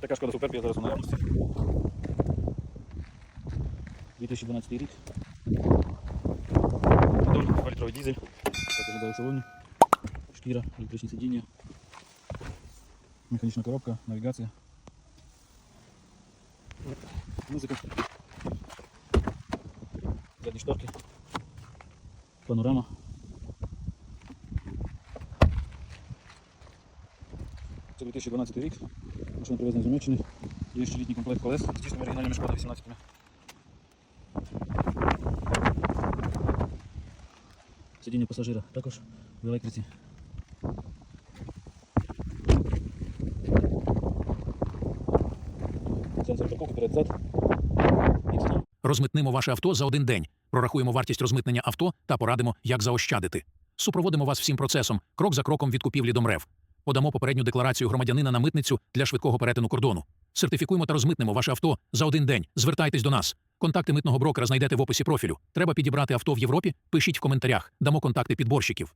Така шкода суперб, я зараз у наявності. 2012 рік. Мотор, 2-літровий дизель. Так виглядає в салоні. Шкіра, електричні сидіння. Механічна коробка, навігація. Музика. Задні шторки. Панорама. Це 2012 рік. Машина привезена з Німеччини. Є ще літній комплект колес з дійсними оригінальними шкода 18 Сидіння пасажира також в електриці. Сенсор парковки перед-зад. Розмитнимо ваше авто за один день. Прорахуємо вартість розмитнення авто та порадимо, як заощадити. Супроводимо вас всім процесом, крок за кроком від купівлі до МРЕВ. Подамо попередню декларацію громадянина на митницю для швидкого перетину кордону. Сертифікуємо та розмитнемо ваше авто за один день. Звертайтесь до нас. Контакти митного брокера знайдете в описі профілю. Треба підібрати авто в Європі? Пишіть в коментарях. Дамо контакти підборщиків.